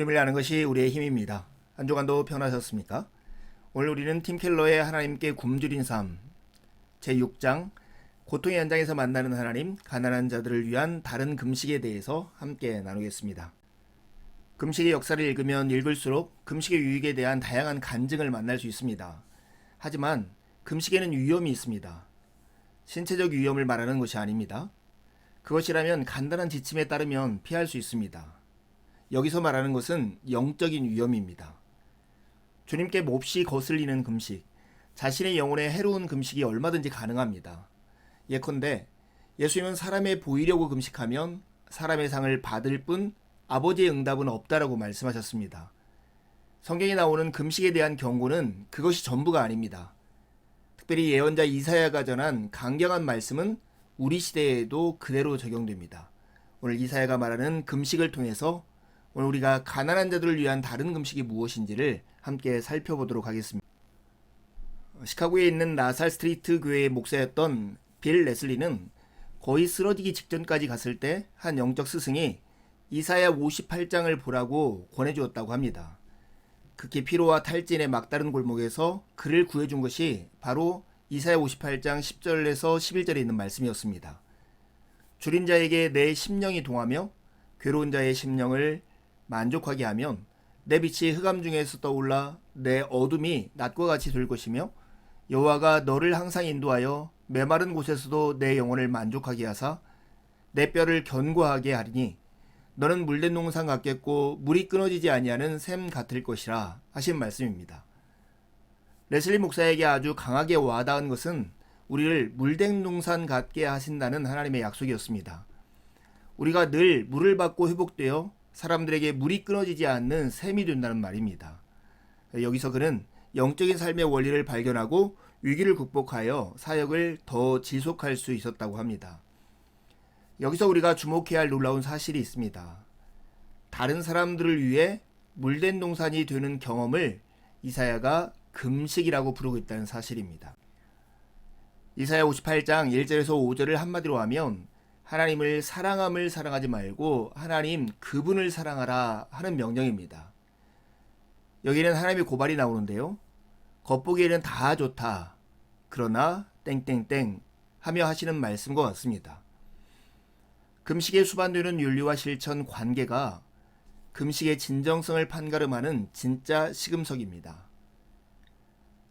주님을 아는 것이 우리의 힘입니다. 한 주간도 편하셨습니까? 오늘 우리는 팀 켈러의 하나님께 굶주린 삶 제6장 고통의 현장에서 만나는 하나님 가난한 자들을 위한 다른 금식에 대해서 함께 나누겠습니다. 금식의 역사를 읽으면 읽을수록 금식의 유익에 대한 다양한 간증을 만날 수 있습니다. 하지만 금식에는 위험이 있습니다. 신체적 위험을 말하는 것이 아닙니다. 그것이라면 간단한 지침에 따르면 피할 수 있습니다. 여기서 말하는 것은 영적인 위험입니다. 주님께 몹시 거슬리는 금식, 자신의 영혼에 해로운 금식이 얼마든지 가능합니다. 예컨대 예수님은 사람의 보이려고 금식하면 사람의 상을 받을 뿐 아버지의 응답은 없다라고 말씀하셨습니다. 성경에 나오는 금식에 대한 경고는 그것이 전부가 아닙니다. 특별히 예언자 이사야가 전한 강경한 말씀은 우리 시대에도 그대로 적용됩니다. 오늘 이사야가 말하는 금식을 통해서 오늘 우리가 가난한 자들을 위한 다른 금식이 무엇인지를 함께 살펴보도록 하겠습니다. 시카고에 있는 라살 스트리트 교회의 목사였던 빌 레슬리는 거의 쓰러지기 직전까지 갔을 때 한 영적 스승이 이사야 58장을 보라고 권해주었다고 합니다. 극히 피로와 탈진의 막다른 골목에서 그를 구해준 것이 바로 이사야 58장 10절에서 11절에 있는 말씀이었습니다. 줄인 자에게 내 심령이 동하며 괴로운 자의 심령을 만족하게 하면 내 빛이 흑암 중에서 떠올라 내 어둠이 낮과 같이 될 것이며 여호와가 너를 항상 인도하여 메마른 곳에서도 내 영혼을 만족하게 하사 내 뼈를 견고하게 하리니 너는 물된 농산 같겠고 물이 끊어지지 아니하는 샘 같을 것이라 하신 말씀입니다. 레슬리 목사에게 아주 강하게 와닿은 것은 우리를 물된 농산 같게 하신다는 하나님의 약속이었습니다. 우리가 늘 물을 받고 회복되어 사람들에게 물이 끊어지지 않는 샘이 된다는 말입니다. 여기서 그는 영적인 삶의 원리를 발견하고 위기를 극복하여 사역을 더 지속할 수 있었다고 합니다. 여기서 우리가 주목해야 할 놀라운 사실이 있습니다. 다른 사람들을 위해 물된 동산이 되는 경험을 이사야가 금식이라고 부르고 있다는 사실입니다. 이사야 58장 1절에서 5절을 한마디로 하면 하나님을 사랑함을 사랑하지 말고 하나님 그분을 사랑하라 하는 명령입니다. 여기는 하나님의 고발이 나오는데요. 겉보기에는 다 좋다. 그러나 땡땡땡 하며 하시는 말씀과 같습니다. 금식에 수반되는 윤리와 실천 관계가 금식의 진정성을 판가름하는 진짜 시금석입니다.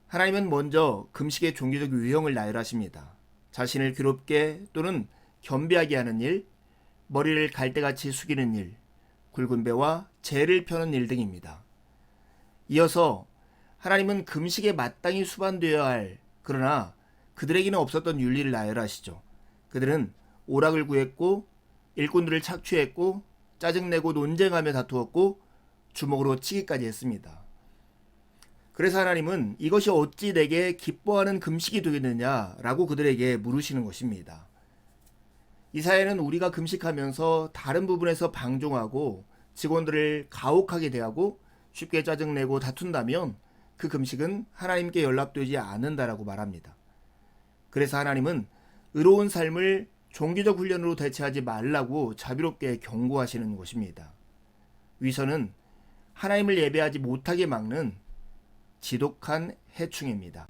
하나님은 먼저 금식의 종교적 유형을 나열하십니다. 자신을 괴롭게 또는 겸비하게 하는 일, 머리를 갈대같이 숙이는 일, 굵은 배와 재를 펴는 일 등입니다. 이어서 하나님은 금식에 마땅히 수반되어야 할 그러나 그들에게는 없었던 윤리를 나열하시죠. 그들은 오락을 구했고 일꾼들을 착취했고 짜증내고 논쟁하며 다투었고 주먹으로 치기까지 했습니다. 그래서 하나님은 이것이 어찌 내게 기뻐하는 금식이 되겠느냐라고 그들에게 물으시는 것입니다. 이사야는 우리가 금식하면서 다른 부분에서 방종하고 직원들을 가혹하게 대하고 쉽게 짜증내고 다툰다면 그 금식은 하나님께 연락되지 않는다라고 말합니다. 그래서 하나님은 의로운 삶을 종교적 훈련으로 대체하지 말라고 자비롭게 경고하시는 것입니다. 위선은 하나님을 예배하지 못하게 막는 지독한 해충입니다.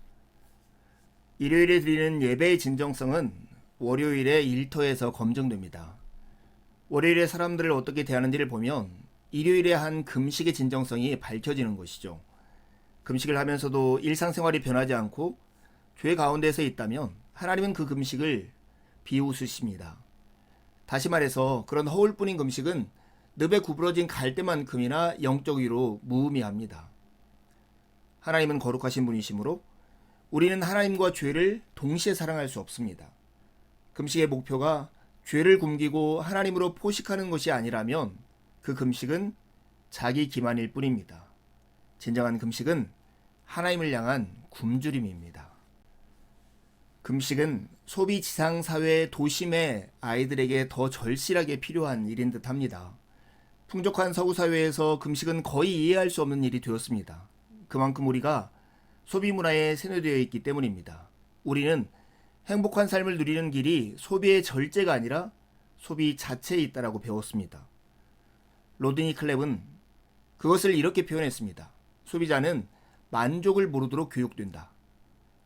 일요일에 드리는 예배의 진정성은 월요일의 일터에서 검증됩니다. 월요일에 사람들을 어떻게 대하는지를 보면 일요일에 한 금식의 진정성이 밝혀지는 것이죠. 금식을 하면서도 일상생활이 변하지 않고 죄 가운데서 있다면 하나님은 그 금식을 비웃으십니다. 다시 말해서 그런 허울뿐인 금식은 늪에 구부러진 갈대만큼이나 영적 위로 무의미합니다. 하나님은 거룩하신 분이시므로 우리는 하나님과 죄를 동시에 사랑할 수 없습니다. 금식의 목표가 죄를 굶기고 하나님으로 포식하는 것이 아니라면 그 금식은 자기 기만일 뿐입니다. 진정한 금식은 하나님을 향한 굶주림입니다. 금식은 소비 지상 사회 도심의 아이들에게 더 절실하게 필요한 일인 듯 합니다. 풍족한 서구 사회에서 금식은 거의 이해할 수 없는 일이 되었습니다. 그만큼 우리가 소비 문화에 세뇌되어 있기 때문입니다. 우리는 행복한 삶을 누리는 길이 소비의 절제가 아니라 소비 자체에 있다라고 배웠습니다. 로드니 클랩은 그것을 이렇게 표현했습니다. 소비자는 만족을 모르도록 교육된다.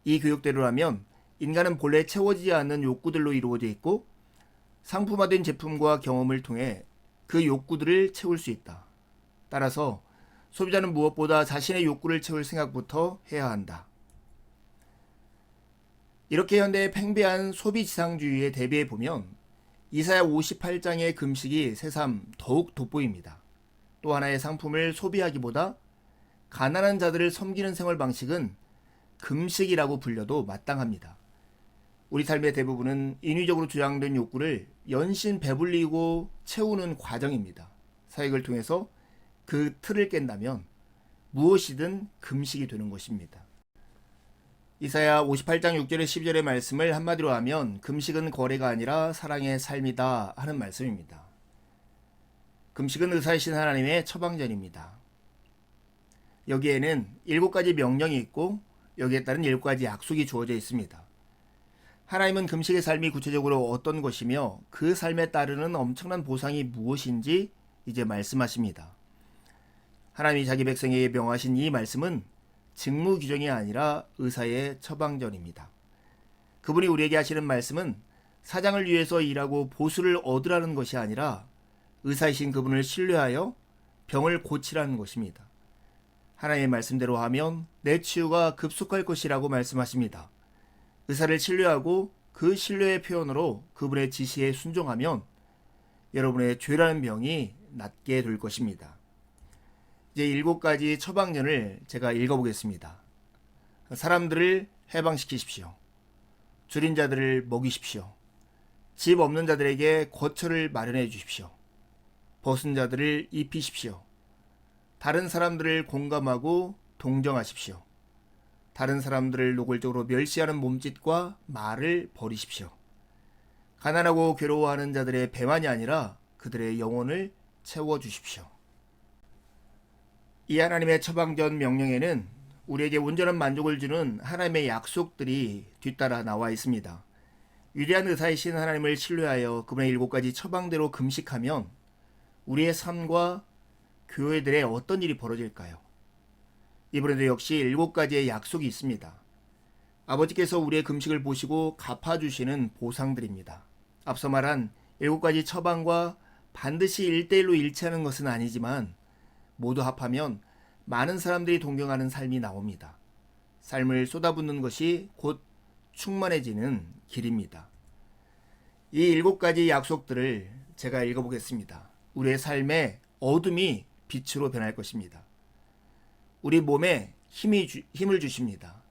이 교육대로라면 인간은 본래 채워지지 않는 욕구들로 이루어져 있고 상품화된 제품과 경험을 통해 그 욕구들을 채울 수 있다. 따라서 소비자는 무엇보다 자신의 욕구를 채울 생각부터 해야 한다. 이렇게 현대의 팽배한 소비 지상주의에 대비해 보면 이사야 58장의 금식이 새삼 더욱 돋보입니다. 또 하나의 상품을 소비하기보다 가난한 자들을 섬기는 생활 방식은 금식이라고 불려도 마땅합니다. 우리 삶의 대부분은 인위적으로 주장된 욕구를 연신 배불리고 채우는 과정입니다. 사역을 통해서 그 틀을 깬다면 무엇이든 금식이 되는 것입니다. 이사야 58장 6절에 12절의 말씀을 한마디로 하면 금식은 거래가 아니라 사랑의 삶이다 하는 말씀입니다. 금식은 의사이신 하나님의 처방전입니다. 여기에는 일곱 가지 명령이 있고 여기에 따른 일곱 가지 약속이 주어져 있습니다. 하나님은 금식의 삶이 구체적으로 어떤 것이며 그 삶에 따르는 엄청난 보상이 무엇인지 이제 말씀하십니다. 하나님이 자기 백성에게 명하신 이 말씀은 직무 규정이 아니라 의사의 처방전입니다. 그분이 우리에게 하시는 말씀은 사장을 위해서 일하고 보수를 얻으라는 것이 아니라 의사이신 그분을 신뢰하여 병을 고치라는 것입니다. 하나님의 말씀대로 하면 내 치유가 급속할 것이라고 말씀하십니다. 의사를 신뢰하고 그 신뢰의 표현으로 그분의 지시에 순종하면 여러분의 죄라는 병이 낫게 될 것입니다. 이제 일곱 가지 처방전을 제가 읽어보겠습니다. 사람들을 해방시키십시오. 줄인 자들을 먹이십시오. 집 없는 자들에게 거처를 마련해 주십시오. 벗은 자들을 입히십시오. 다른 사람들을 공감하고 동정하십시오. 다른 사람들을 노골적으로 멸시하는 몸짓과 말을 버리십시오. 가난하고 괴로워하는 자들의 배만이 아니라 그들의 영혼을 채워 주십시오. 이 하나님의 처방전 명령에는 우리에게 온전한 만족을 주는 하나님의 약속들이 뒤따라 나와 있습니다. 위대한 의사이신 하나님을 신뢰하여 그분의 일곱 가지 처방대로 금식하면 우리의 삶과 교회들의 어떤 일이 벌어질까요? 이번에도 역시 일곱 가지의 약속이 있습니다. 아버지께서 우리의 금식을 보시고 갚아주시는 보상들입니다. 앞서 말한 일곱 가지 처방과 반드시 일대일로 일치하는 것은 아니지만 모두 합하면 많은 사람들이 동경하는 삶이 나옵니다. 삶을 쏟아붓는 것이 곧 충만해지는 길입니다. 이 일곱 가지 약속들을 제가 읽어보겠습니다. 우리의 삶에 어둠이 빛으로 변할 것입니다. 우리 몸에 힘이 주, 힘을 주십니다.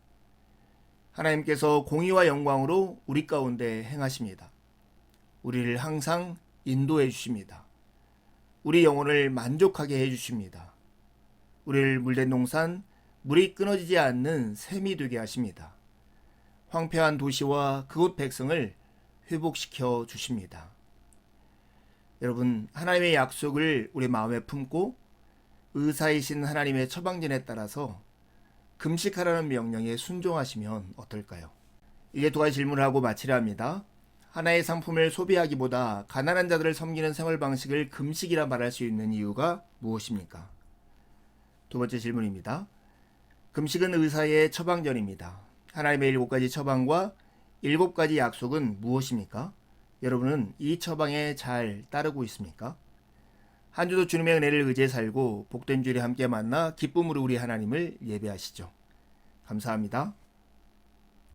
하나님께서 공의와 영광으로 우리 가운데 행하십니다. 우리를 항상 인도해 주십니다. 우리 영혼을 만족하게 해 주십니다. 우리를 물된 농산, 물이 끊어지지 않는 샘이 되게 하십니다. 황폐한 도시와 그곳 백성을 회복시켜 주십니다. 여러분, 하나님의 약속을 우리 마음에 품고 의사이신 하나님의 처방전에 따라서 금식하라는 명령에 순종하시면 어떨까요? 이제 두 가지 질문을 하고 마치려 합니다. 하나의 상품을 소비하기보다 가난한 자들을 섬기는 생활 방식을 금식이라 말할 수 있는 이유가 무엇입니까? 두 번째 질문입니다. 금식은 의사의 처방전입니다. 하나님의 일곱 가지 처방과 일곱 가지 약속은 무엇입니까? 여러분은 이 처방에 잘 따르고 있습니까? 한 주도 주님의 은혜를 의지해 살고 복된 주일에 함께 만나 기쁨으로 우리 하나님을 예배하시죠. 감사합니다.